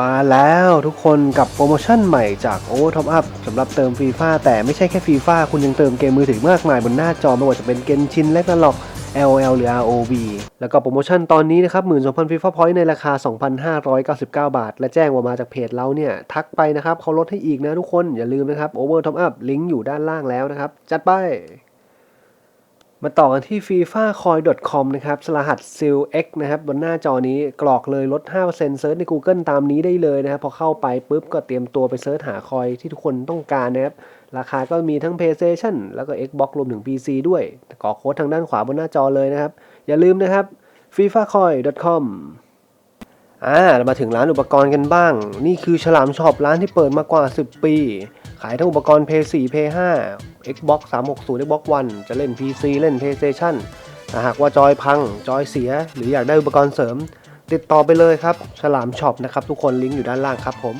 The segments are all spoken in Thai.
มาแล้วทุกคนกับโปรโมชั่นใหม่จาก Over Top Up สำหรับเติมฟีฟ่าแต่ไม่ใช่แค่ฟีฟ่าคุณยังเติมเกมมือถือมากมายบนหน้าจอไม่ว่าจะเป็นเกนชินและก็ล็อก LL หรือ ROV แล้วก็โปรโมชั่นตอนนี้นะครับ 12,000ฟีฟ่าพอยต์ในราคา 2,599 บาท และแจ้งว่ามาจากเพจเราเนี่ย ทักไปนะครับเขาลดให้อีกนะทุกคนอย่าลืมนะครับ Over Top Up ลิงก์อยู่ด้านล่างแล้วนะครับ จัดไป มาต่อกันที่ fifacoin.com นะครับสรหัส SILX นะครับบนหน้าจอนี้กรอกเลยลด 5%เซิร์ชใน Google ตามนี้ได้เลยนะครับพอเข้าไปปุ๊บก็เตรียมตัวไปเซิร์ชหาคอยที่ทุกคนต้องการนะครับราคาก็มีทั้ง PlayStation แล้วก็ Xbox รวมถึง PC ด้วยกรอกโค้ดทางด้านขวาบนหน้าจอเลยนะครับ อย่าลืมนะครับ fifacoin.com อ่าเรามาถึงร้านอุปกรณ์กันบ้าง นี่คือฉลามช็อปร้านที่เปิดมากว่า 10 ปี ขายทั้งอุปกรณ์ PS 4 PS 5 Xbox 360 Xbox One จะเล่น PC เล่น PlayStation หากว่าจอยพัง จอยเสีย หรืออยากได้อุปกรณ์เสริม ติดต่อไปเลยครับ ฉลามช็อปนะครับทุกคนลิงก์อยู่ด้านล่างครับผม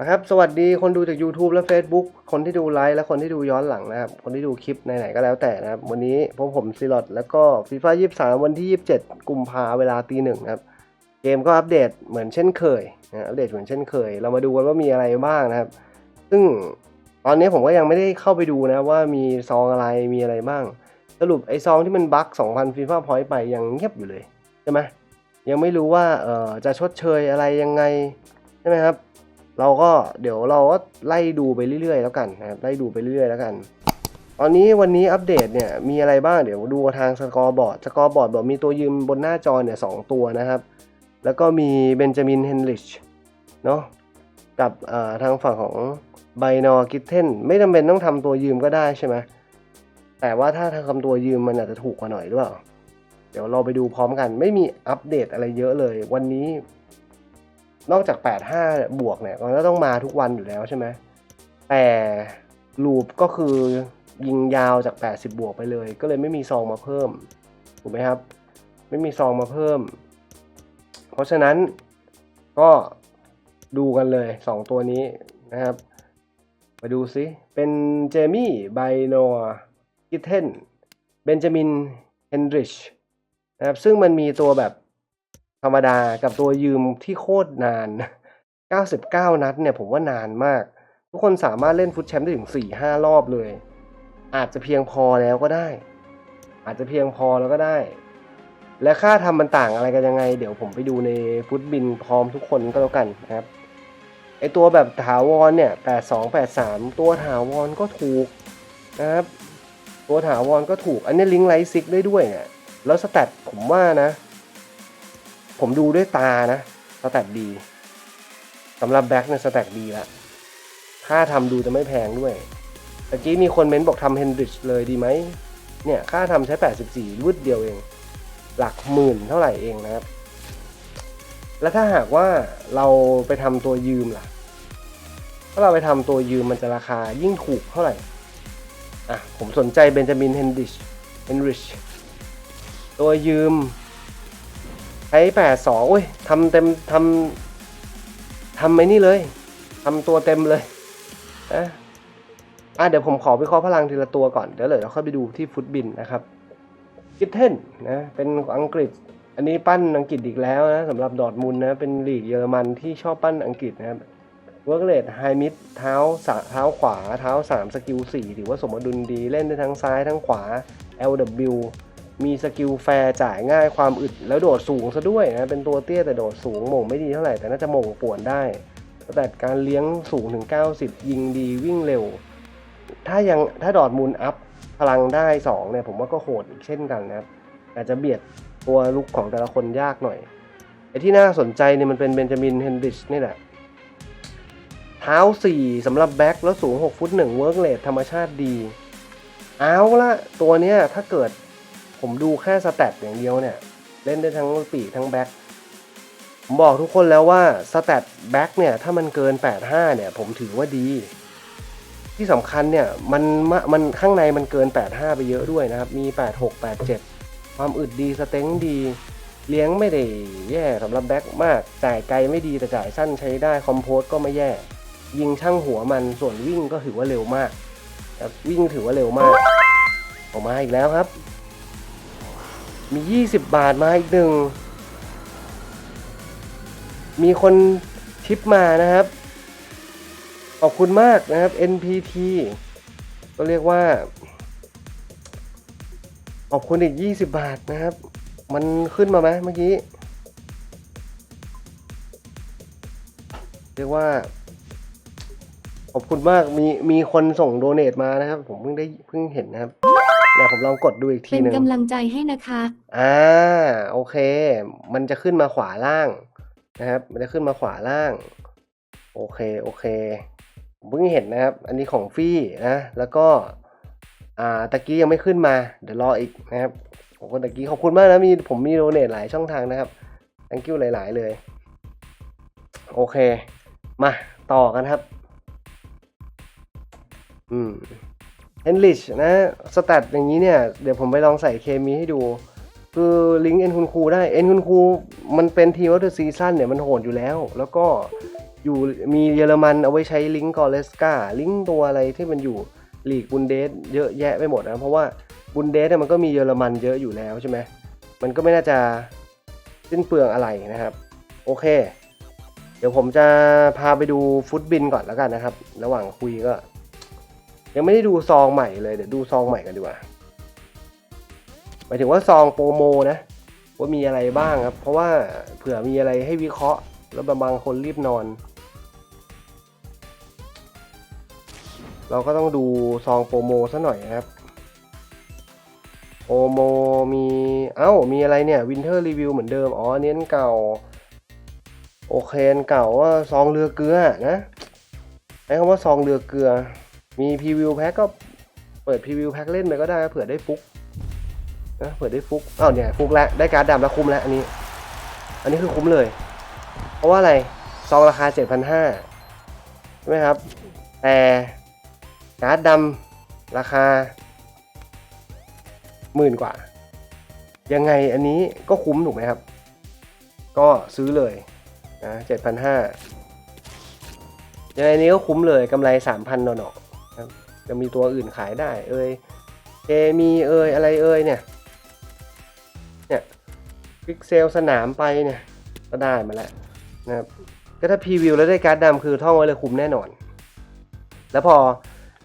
เอาละครับ สวัสดีคนดูจาก YouTube และ Facebook คนที่ดูไลฟ์และคนที่ดูย้อนหลังนะครับ คนที่ดูคลิปไหนๆก็แล้วแต่นะครับ วันนี้พวกผมซีลอดแล้วก็ฟีฟ่า23วันที่ 27 กุมภาเวลาตีหนึ่งครับ เกมก็อัปเดตเหมือนเช่นเคยนะอัปเดตเหมือนเช่นเคย เรามาดูกันว่ามีอะไรบ้างนะครับ ซึ่งตอนนี้ผมก็ยังไม่ได้เข้าไปดูนะว่ามีซองอะไรมีอะไรบ้าง สรุปไอ้ซองที่มันบั๊ก2,000ฟีฟ่าพอยต์ไปยังเงียบอยู่เลยใช่ไหมยังไม่รู้ว่าเออจะชดเชยอะไรยังไงใช่ไหมครับ เราก็เดี๋ยวเราก็ไล่ดูไปเรื่อยๆ แล้วกันนะครับไล่ดูไปเรื่อยๆ แล้วกันตอนนี้วันนี้อัปเดตเนี่ยมีอะไรบ้างเดี๋ยวดูทางสกอร์บอร์ดสกอร์บอร์ดบอกมีตัวยืมบนหน้าจอเนี่ยสองตัวนะครับ แล้วก็มีเบนจามินเฮนริชเนาะกับอ่อทางฝั่งของไบนอกิทเทนไม่จำเป็นต้องทำตัวยืมก็ได้ใช่ไหมแต่ว่าถ้าทำตัวยืมมันอาจจะถูกกว่าหน่อยหรือเปล่า เดี๋ยวเราไปดูพร้อมกัน ไม่มีอัปเดตอะไรเยอะเลย วันนี้ นอกจาก 85 บวกเนี่ยมันก็ต้องมาทุกวันอยู่แล้วใช่ไหมแต่ลูปก็คือยิงยาวจาก 80 บวกไปเลย ก็เลยไม่มีซองมาเพิ่มถูกไหมครับ ไม่มีซองมาเพิ่ม เพราะฉะนั้นก็ดูกันเลย 2 ตัวนี้นะครับ มาดูซิ เป็นเจมี่ไบโนกิเทนเบนจามินเฮนริชนะครับซึ่งมันมีตัวแบบ ธรรมดากับตัวยืมที่โคตรนาน 99 นัดเนี่ยผมว่านานมาก ทุกคนสามารถเล่นฟุตแชมป์ได้ถึง 4-5 รอบเลย อาจจะเพียงพอแล้วก็ได้ อาจจะเพียงพอแล้วก็ได้ และค่าทำมันต่างอะไรกันยังไง เดี๋ยวผมไปดูในฟุตบินพร้อมทุกคนก็แล้วกันนะครับไอตัวแบบถาวรเนี่ย 82 83 ตัวถาวรก็ถูกนะครับ ตัวถาวรก็ถูก อันนี้ลิงก์ไลท์ซิกได้ด้วยเนี่ย แล้วสแตทผมว่านะ ผมดูด้วยตานะสแตทดีสำหรับแบ็คเนี่ยสแตทดีละค่าทำดูจะไม่แพงด้วยตะกี้มีคนเม้นบอกทำเฮนดริชเลยดีไหมเนี่ยค่าทำใช้ 84รุดเดียวเอง หลักหมื่นเท่าไหร่เองนะครับ แล้วถ้าหากว่าเราไปทำตัวยืมล่ะ ถ้าเราไปทำตัวยืมมันจะราคายิ่งถูกเท่าไหร่ อะ ผมสนใจเบนจามินเฮนดริชเฮนริชตัวยืม ใช้แปดสองโอ้ยทำเต็มทำทำไอ้นี่เลยทำตัวเต็มเลยนะอะเดี๋ยวผมขอวิเคราะห์พลังทีละตัวก่อน เดี๋ยวเลยเราค่อยไปดูที่ฟุตบินนะครับกิทเทนนะเป็นอังกฤษ อันนี้ปั้นอังกฤษอีกแล้วนะสำหรับดอร์ทมุนนะเป็นลีกเยอรมันที่ชอบปั้นอังกฤษนะครับเวิร์กเลดไฮมิดเท้าสะเท้าขวา เท้าสามสกิลสี่ถือว่าสมดุลดีเล่นได้ทั้งซ้ายทั้งขวา LW มีสกิลแฟร์จ่ายง่ายความอึดแล้วโดดสูงซะด้วยนะ เป็นตัวเตี้ยแต่โดดสูงหม่งไม่ดีเท่าไหร่แต่น่าจะหม่งป่วนได้แต่การเลี้ยงสูงถึง 90 ยิงดีวิ่งเร็ว ถ้ายังถ้าดอดมูลอัพพลังได้ 2 เนี่ย ผมว่าก็โหดอีกเช่นกันนะครับ อาจจะเบียดตัวลุกของแต่ละคนยากหน่อยไอ้ที่น่าสนใจเนี่ยมันเป็นเบนจามินเฮนดริชนี่แหละ เท้า 4สำหรับแบ็คแล้วสูง 6 ฟุต1เวิร์กเลทธรรมชาติดี เอาละตัวเนี้ยถ้าเกิด ผมดูแค่สแตทอย่างเดียวเนี่ย เล่นได้ทั้งปีกทั้งแบ็คผมบอกทุกคนแล้วว่าสแตทแบ็คเนี่ย ถ้ามันเกิน 85 เนี่ย ผมถือว่าดี ที่สำคัญเนี่ย มันมันข้างในมันเกิน 85 ไปเยอะด้วยนะครับ มี 86 87 ความอึดดีสเต็งดี เลี้ยงไม่ได้แย่สำหรับแบ็คมากจ่ายไกลไม่ดีแต่จ่ายสั้นใช้ได้คอมโพสก็ไม่แย่ ยิงช่างหัวมันส่วนวิ่งก็ถือว่าเร็วมากวิ่งถือว่าเร็วมาก ออกมาอีกแล้วครับ มี 20 บาทมาอีกหนึ่ง มีคนทิปมานะครับ ขอบคุณมากนะครับ NPT ก็เรียกว่า ขอบคุณอีก 20 บาทนะครับ มันขึ้นมาไหมเมื่อกี้ เรียกว่า ขอบคุณมาก มีมีคนส่งโดเนทมานะครับ ผมเพิ่งได้เพิ่งเห็นนะครับ เดี๋ยวผมลองกดดูอีกทีเป็นหนึ่งกำลังใจให้นะคะ อ่าโอเค มันจะขึ้นมาขวาล่างนะครับ มันจะขึ้นมาขวาล่าง โอเคโอเคผมเพิ่งเห็นนะครับ อันนี้ของฟี่นะแล้วก็อ่าตะกี้ยังไม่ขึ้นมา เดี๋ยวรออีกนะครับผมก็ตะกี้ขอบคุณมากนะมีผมมีโดเนทหลายช่องทางนะครับ thank you หลาย ๆ เลย โอเค มาต่อกันครับ อืม เอนลิชนะสแตทอย่างนี้เนี่ย เดี๋ยวผมไปลองใส่เคมีให้ดู คือลิงก์เอ็นคุณครูได้เอ็นคุณครูมันเป็นทีมวัตถุซีซั่นเนี่ยมันโหดอยู่แล้ว แล้วก็อยู่มีเยอรมันเอาไว้ใช้ลิงก์กอเลสกาลิงก์ตัวอะไรที่มันอยู่ลีกบุนเดสเยอะแยะไปหมดนะ เพราะว่าบุนเดสเนี่ยมันก็มีเยอรมันเยอะอยู่แล้วใช่ไหมมันก็ไม่น่าจะสิ้นเปลืองอะไรนะครับ โอเค เดี๋ยวผมจะพาไปดูฟุตบินก่อนแล้วกันนะครับ ระหว่างคุยก็ ยังไม่ได้ดูซองใหม่เลยเดี๋ยวดูซองใหม่กันดีกว่าหมายถึงว่าซองโปรโมนะว่ามีอะไรบ้างครับ เพราะว่าเผื่อมีอะไรให้วิเคราะห์ แล้วบางคนรีบนอน เราก็ต้องดูซองโปรโมซะหน่อยนะครับโปรโมมีเอ้ามีอะไรเนี่ยวินเทอร์รีวิวเหมือนเดิม อ๋ออันนี้อันเก่า โอเคนเก่าว่าซองเรือเกลือนะใช้คำว่าซองเรือเกลือ มีพรีวิวแพ็กก็เปิดพรีวิวแพ็กเล่นไปก็ได้เผื่อได้ฟุกนะเผื่อได้ฟุกอ้าวเนี่ยฟุกแล้วได้การ์ดดำแล้วคุ้มแล้วอันนี้ อันนี้คือคุ้มเลย เพราะว่าอะไรซองราคา 7,500ใช่ไหมครับ แต่การ์ดดำราคาหมื่นกว่า ยังไงอันนี้ก็คุ้มถูกไหมครับ ก็ซื้อเลยนะ7,500ยังไงนี้ก็คุ้มเลยกำไร 3,000นอๆครับ จะมีตัวอื่นขายได้ เอ้ยเคมีเอ้ยอะไรเอ้ยเนี่ยเนี่ยพิกเซลสนามไปเนี่ยก็ได้มาแล้วนะครับก็ถ้าพรีวิวแล้วได้การ์ดดำคือท่องไว้เลยคุ้มแน่นอน แล้วพอ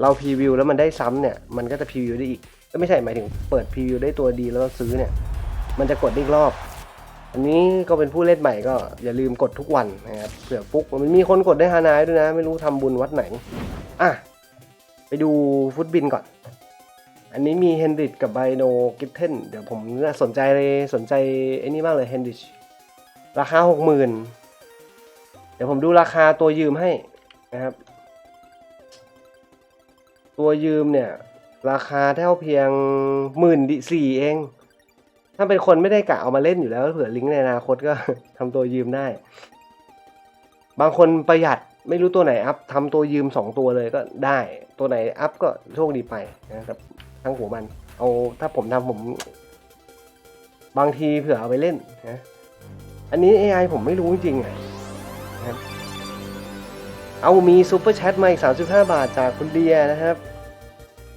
เราพรีวิวแล้วมันได้ซ้ำเนี่ย มันก็จะพรีวิวได้อีกก็ไม่ใช่หมายถึงเปิดพรีวิวได้ตัวดีแล้วซื้อเนี่ย มันจะกดอีกรอบ อันนี้ก็เป็นผู้เล่นใหม่ก็อย่าลืมกดทุกวันนะครับเผื่อฟุกมันมีคนกดได้ฮานายด้วยนะ ไม่รู้ทำบุญวัดไหน อะ ไปดูฟุตบินก่อน อันนี้มีเฮนดริดกับไบโนกิฟเทนเดี๋ยวผมสนใจเลยสนใจไอ้นี่มากเลยเฮนดริดราคาหกหมื่นเดี๋ยวผมดูราคาตัวยืมให้นะครับ ตัวยืมเนี่ย ราคาเท่าเพียงหมื่นสี่เอง ถ้าเป็นคนไม่ได้กะเอามาเล่นอยู่แล้วเผื่อลิงก์ในอนาคตก็ทำตัวยืมได้ บางคนประหยัด ไม่รู้ตัวไหนอัพทำตัวยืมสองตัวเลยก็ได้ ตัวไหนอัพก็โชคดีไปนะครับทั้งหัวมัน เอาถ้าผมทำผม บางทีเผื่อเอาไปเล่นนะอันนี้ AI ผมไม่รู้จริงๆนะครับ เอามีซูเปอร์แชทมาอีก 35 บาทจากคุณเดียนะครับ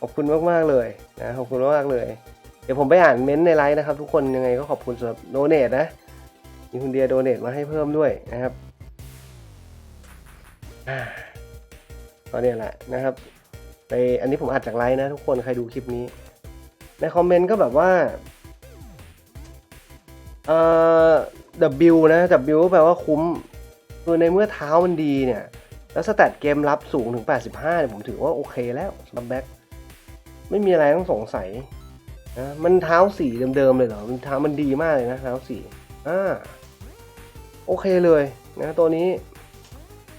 ขอบคุณมากๆเลยนะขอบคุณมากๆเลย เดี๋ยวผมไปอ่านเม้นต์ในไลน์นะครับ ทุกคนยังไงก็ขอบคุณสำหรับโดเนทนะมีคุณเดียโดเนทมาให้เพิ่มด้วยนะครับ ก็เนี่ยแหละนะครับไปอันนี้ผมอัดจากไลน์นะทุกคนใครดูคลิปนี้ ในคอมเมนต์ก็แบบว่าเอ่อ W นะ W แปลว่าคุ้มคือในเมื่อเท้ามันดีเนี่ย แล้วสแตทเกมรับสูงถึง 85เนี่ยผมถือว่าโอเคแล้วสำหรับแบ็คไม่มีอะไรต้องสงสัยนะมันเท้าสีเดิมๆเลยเหรอมันเท้ามันดีมากเลยนะเท้าสีอ่าโอเคเลยนะตัวนี้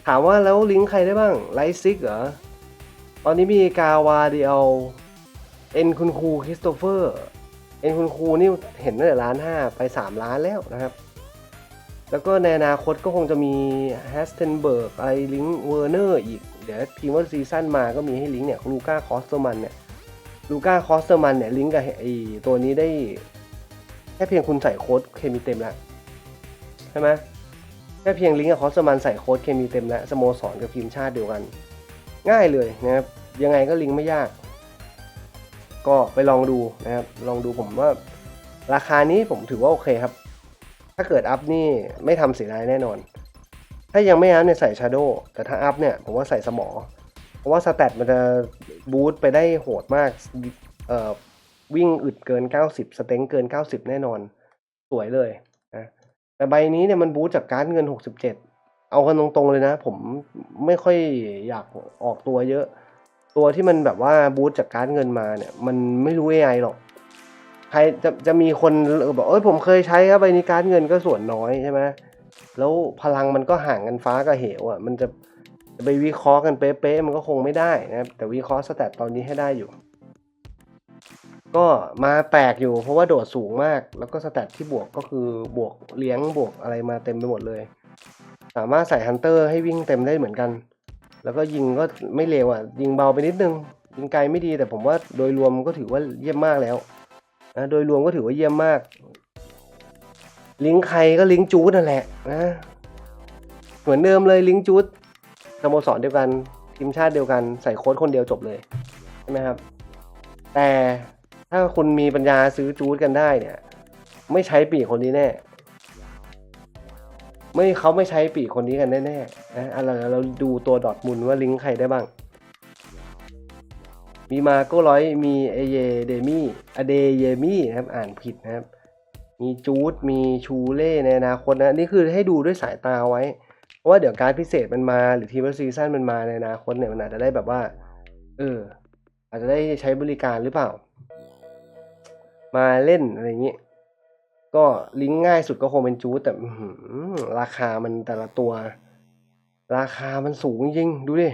ถามว่าแล้วลิงก์ใครได้บ้างไลซิกเหรอ ตอนนี้มีกาวาเดียวเอ็นคุณครูคริสโตเฟอร์เอ็นคุณครูนี่เห็นตั้งแต่ล้านห้าไป 3 ล้านแล้วนะครับ แล้วก็ในอนาคตก็คงจะมีแฮสเทนเบิร์กอะไรลิงก์เวอร์เนอร์อีก เดี๋ยวทีมว่าซีซั่นมาก็มีให้ลิงก์เนี่ยลูก้าคอสเตอร์มันเนี่ยลูก้าคอสเตอร์มันเนี่ยลิงก์กับไอตัวนี้ได้ แค่เพียงคุณใส่โค้ดเคมีเต็มแล้วใช่ไหม แค่เพียงลิงก์กับคอสมันใส่โค้ดเคมีเต็มแล้วสโมสรกับทีมชาติเดียวกัน ง่ายเลยนะครับยังไงก็ลิงก์ไม่ยาก ก็ไปลองดูนะครับลองดูผมว่า ราคานี้ผมถือว่าโอเคครับ ถ้าเกิดอัพนี่ไม่ทำเสียดายแน่นอน ถ้ายังไม่อัพเนี่ยใส่ชาร์โดแต่ถ้าอัพเนี่ยผมว่าใส่สมอ เพราะว่าสแตทมันจะบูสต์ไปได้โหดมากวิ่งอึดเกิน 90 สเต็งเกิน 90 แน่นอน สวยเลย แต่ใบนี้เนี่ยมันบูสจากการดเงิน 67 เอากันตรงๆเลยนะ ผมไม่ค่อยอยากออกตัวเยอะ ตัวที่มันแบบว่าบูสจากการดเงินมาเนี่ย มันไม่รู้ AI หรอก ใครจะจะมีคนบอกเอ้ยผมเคยใช้ครับใบนี้การดเงินก็ส่วนน้อยใช่ไหมแล้วพลังมันก็ห่างกันฟ้ากับเหวอะ มันจะจะไปวิเคราะห์กันเป๊ะๆมันก็คงไม่ได้นะครับแต่วิเคราะห์สแตทตอนนี้ให้ได้อยู่ ก็มาแปลกอยู่เพราะว่าโดดสูงมาก แล้วก็สแตทที่บวกก็คือบวกเลี้ยงบวกอะไรมาเต็มไปหมดเลย สามารถใส่ฮันเตอร์ให้วิ่งเต็มได้เหมือนกัน แล้วก็ยิงก็ไม่เร็วอะ ยิงเบาไปนิดนึง ยิงไกลไม่ดีแต่ผมว่าโดยรวมก็ถือว่าเยี่ยมมากแล้วนะโดยรวมก็ถือว่าเยี่ยมมาก ลิงก์ใครก็ลิงก์จูดนั่นแหละนะเหมือนเดิมเลยลิงก์จูดสโมสรเดียวกันทีมชาติเดียวกันใส่โค้ดคนเดียวจบเลยใช่ไหมครับ แต่ ถ้าคุณมีปัญญาซื้อจูดกันได้เนี่ย ไม่ใช้ปีกคนนี้แน่ ไม่เขาไม่ใช้ปีกคนนี้กันแน่ๆนะอะไรเราดูตัวดอทมุนว่าลิงก์ใครได้บ้าง มีมาโก้ร้อยมีเอเยเดมี่อเดเยมี่นะครับอ่านผิดนะครับ มีจูดมีชูเล่ในอนาคตนะนี่คือให้ดูด้วยสายตาไว้เพราะว่าเดี๋ยวการดพิเศษมันมาหรือทีมซีซั่นมันมาในอนาคตเนี่ยมันอาจจะได้แบบว่าเอออาจจะได้ใช้บริการหรือเปล่า มาเล่นอะไรอย่างนี้ก็ลิงก์ง่ายสุดก็คงเป็นจูดแต่ราคามันแต่ละตัว ราคามันสูงจริงดูดิ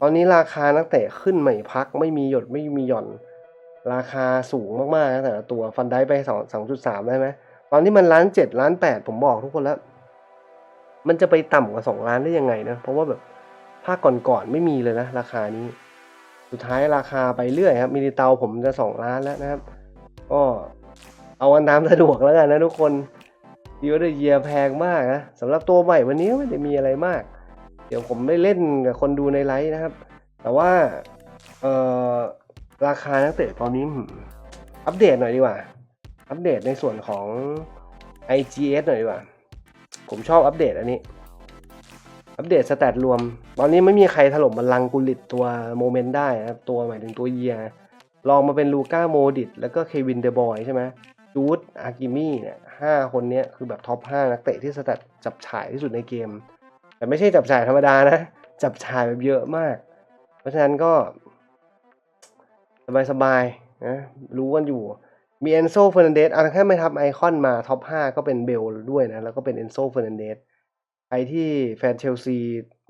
ตอนนี้ราคานักเตะขึ้นใหม่พักไม่มีหยดไม่มีหย่อน ราคาสูงมากๆนะแต่ละตัวฟันได้ไปสองสองจุดสามได้ไหมตอนนี้มันล้านเจ็ดล้านแปดผมบอกทุกคนแล้ว มันจะไปต่ำกว่าสองล้านได้ยังไงนะเพราะว่าแบบภาคก่อนๆไม่มีเลยนะราคานี้ สุดท้ายราคาไปเรื่อยครับมินิเตาผมจะสองล้านแล้วนะครับ ก็เอาวันตามสะดวกแล้วกันนะทุกคนดีว่าเดเยียแพงมากนะสำหรับตัวใหม่วันนี้ไม่ได้มีอะไรมาก เดี๋ยวผมได้เล่นกับคนดูในไลฟ์นะครับ แต่ว่าเอ่อราคานักเตะตอนนี้อัปเดตหน่อยดีกว่า อัปเดตในส่วนของ IGS หน่อยดีกว่า ผมชอบอัปเดตอันนี้ อัปเดตสแตทรวม ตอนนี้ไม่มีใครถล่มบัลลังก์กุลิตตัวโมเมนต์ได้นะครับ ตัวหมายถึงตัวเยีย ลองมาเป็นลูก้าโมดิตแล้วก็เควินเดบอยใช่ไหมจูดอากิมี่เนี่ยห้าคนเนี้ยคือแบบท็อปห้านักเตะที่สแตทจับฉายที่สุดในเกม แต่ไม่ใช่จับฉายธรรมดานะ จับฉายแบบเยอะมาก เพราะฉะนั้นก็สบายๆนะรู้กันอยู่มีเอนโซเฟอร์นันเดสอะแค่ไม่ทับไอคอนมาท็อป 5 ก็เป็นเบลด้วยนะ แล้วก็เป็นเอนโซเฟอร์นันเดสใครที่แฟนเชลซี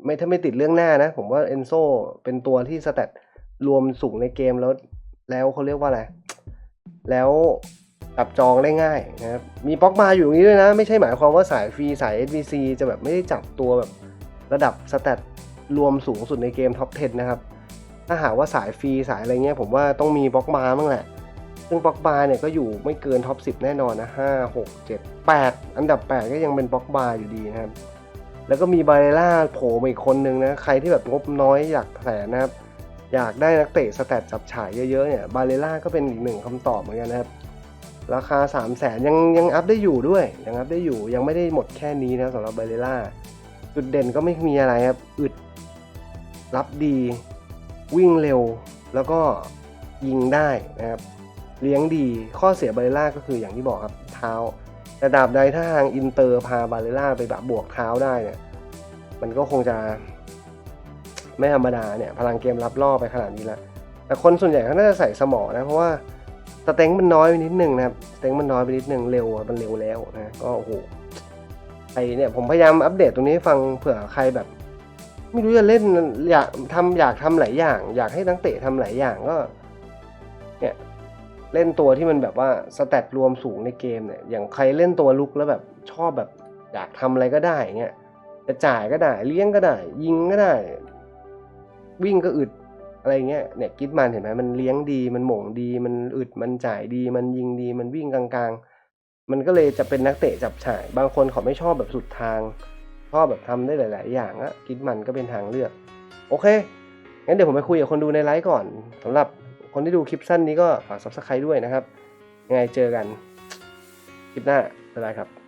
ไม่ถ้าไม่ติดเรื่องหน้านะ ผมว่าเอนโซเป็นตัวที่สแตทรวมสูงในเกมแล้ว แล้วเขาเรียกว่าอะไร แล้วจับจองได้ง่ายนะครับ มีป๊อกมาอยู่ตรงนี้ด้วยนะ ไม่ใช่หมายความว่าสายฟรีสาย SBC จะแบบไม่ได้จับตัวแบบระดับสแตทรวมสูงสุดในเกมท็อป 10 นะครับ ถ้าหากว่าสายฟรีสายอะไรเงี้ยผมว่าต้องมีบล็อกบาบ้างแหละ ซึ่งบล็อกบาร์เนี่ยก็อยู่ไม่เกินท็อป 10 แน่นอนนะ 5 6 7 8 อันดับ 8 ก็ยังเป็นบล็อกบาร์อยู่ดีนะครับ แล้วก็มีบาเรล่าโผล่มาอีกคนนึงนะ ใครที่แบบงบน้อยอยากแสนนะครับ อยากได้นักเตะสแตทจับฉายเยอะๆเนี่ยบาเรล่าก็เป็นอีกหนึ่งคำตอบเหมือนกันนะครับ ราคา 3 0 0แสนยังยังอัพได้อยู่ด้วย ยังอัพได้อยู่ยังไม่ได้หมดแค่นี้นะสำหรับบาเรล่าจุดเด่นก็ไม่มีอะไรครับ อึด รับดี วิ่งเร็ว แล้วก็ยิงได้นะครับ เลี้ยงดีข้อเสียบาเรล่าก็คืออย่างที่บอกครับเท้าแต่ดาบใดถ้าทางอินเตอร์พาบาเรล่าไปแบบบวกเท้าได้เนี่ยมันก็คงจะ ไม่ธรรมดาเนี่ยพลังเกมรับล่อไปขนาดนี้แล้วแต่คนส่วนใหญ่เขาน่าจะใส่สมอนะเพราะว่าสเต็งมันน้อยไปนิดนึงนะครับสเต็งมันน้อยไปนิดนึงเร็วมันเร็วแล้วนะก็โอ้โหไอเนี่ยผมพยายามอัปเดตตรงนี้ให้ฟังเผื่อใครแบบ ไม่รู้จะเล่นอยากทำอยากทำหลายอย่าง อยากให้นักเตะทำหลายอย่างก็เนี่ยเล่นตัวที่มันแบบว่าสแตทรวมสูงในเกมเนี่ยอย่างใครเล่นตัวลุกแล้วแบบชอบแบบ อยากทำอะไรก็ได้เงี้ยจะจ่ายก็ได้เลี้ยงก็ได้ ยิงก็ได้ วิ่งก็อึดอะไรเงี้ยเนี่ยกิดมันเห็นไหมมันเลี้ยงดีมันหม่งดี มันอึดมันจ่ายดี มันยิงดี มันวิ่งกลางๆ มันก็เลยจะเป็นนักเตะจับฉ่าย บางคนเขาไม่ชอบแบบสุดทางชอบแบบทำได้หลาย ๆ อย่างอะกิดมันก็เป็นทางเลือก โอเคงั้นเดี๋ยวผมไปคุยกับคนดูในไลฟ์ก่อนสำหรับคนที่ดูคลิปสั้นนี้ก็ฝาก subscribe ด้วยนะครับยังไงเจอกันคลิปหน้าบ๊ายบายครับ